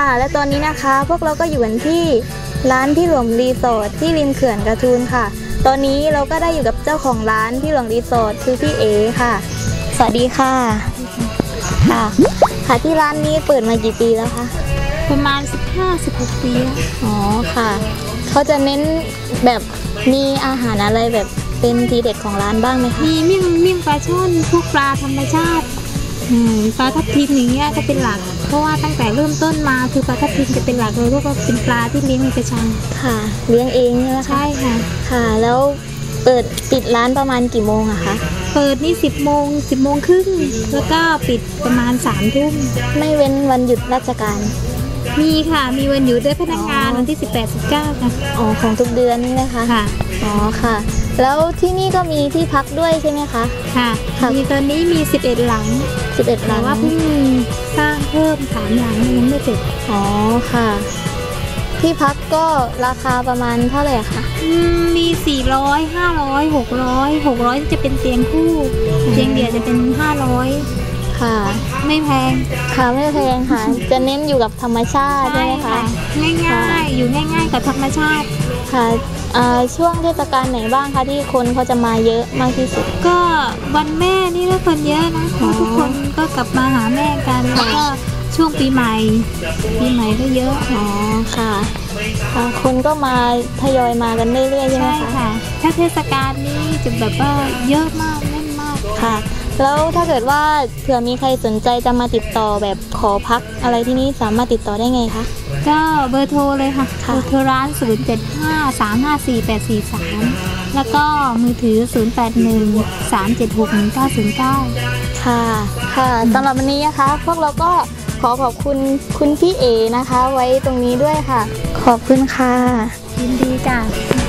ค่ะ และตอนนี้นะคะ พวกเราก็อยู่กันที่ร้านพี่หลวงรีสอร์ทที่ริมเขื่อนกระทูนค่ะ ตอนนี้เราก็ได้อยู่กับเจ้าของร้านพี่หลวงรีสอร์ทคือพี่เอค่ะ สวัสดีค่ะ ค่ะ ค่ะที่ร้านนี้เปิดมากี่ปีแล้วคะประมาณ 15 16 ปีแล้วอ๋อค่ะ เขาจะเน้นแบบมีอาหารอะไรแบบเป็นทีเด็ดของร้านบ้างไหมคะ มีเมี่ยงเมี่ยงปลาช่อนพวกปลาธรรมชาติอืม ปลาทับทิมอย่างเงี้ยก็เป็นหลัก เพราะว่าตั้งแต่เริ่มต้นมาคือปลาทับทิมจะเป็นหลักเลยเพราะว่าเป็นปลาที่เลี้ยงในกระชังค่ะ เลี้ยงเองใช่ไหมคะใช่ค่ะ ค่ะ แล้วเปิดปิดร้านประมาณกี่โมงอะคะ เปิดนี่ 10โมง10โมงครึ่งแล้วก็ปิดประมาณ3ทุ่มไม่เว้นวันหยุดราชการ มีค่ะ มีวันหยุดด้วยพนักงานวันที่ 18 19ค่ะ อ๋อ ของทุกเดือนนี่นะคะ ค่ะ อ๋อ ค่ะ แล้วที่นี่ก็มีที่พักด้วยใช่ไหมคะ ค่ะค่ะ มีตอนนี้มี 11 หลัง11หแต่ลังว่าเพิ่งสร้างเพิ่มสามหลังยังไม่เสร็จอ๋อค่ะ ที่พักก็ราคาประมาณเท่าไหร่คะอืมมี400 500 600 600 จะเป็นเตียงคู่ เตียงเดี่ยวจะเป็น 500 ค่ะ ไม่แพงค่ะไม่แพงค่ะ จะเน้นอยู่กับธรรมชาติใช่ไหมคะง่ายๆ อยู่ง่าย ๆ กับธรรมชาติค่ะอ่าช่วงเทศกาลไหนบ้างคะที่คนเขาจะมาเยอะมากที่สุด ก็วันแม่นี่ก็คนเยอะนะเพอ๋อราะทุกคนก็กลับมาหาแม่กันแล้วก็ช่วงปีใหม่ปีใหม่ก็เยอะอ๋อค่ะค่ะคนก็มาทยอยมากันเรื่อยๆใช่ไหมใช่คะค่ะถ้าเทศกาลนี้จะแบบว่าเยอะมากแน่นมากค่ะ แล้วถ้าเกิดว่าเผื่อมีใครสนใจจะมาติดต่อแบบขอพักอะไรที่นี่สามารถติดต่อได้ไงคะ ก็เบอร์โทรเลยค่ะค่ะ เบอร์โทรร้าน 0 7 5 3 5 4 8 4 3 แล้วก็มือถือ 0 8 1 3 7 6 1 9 0 9 ค่ะ ค่ะสำหรับวันนี้นะคะ พวกเราก็ขอขอบคุณคุณพี่เอนะคะ ไว้ตรงนี้ด้วยค่ะ ขอบคุณค่ะ ยินดีจ้ะค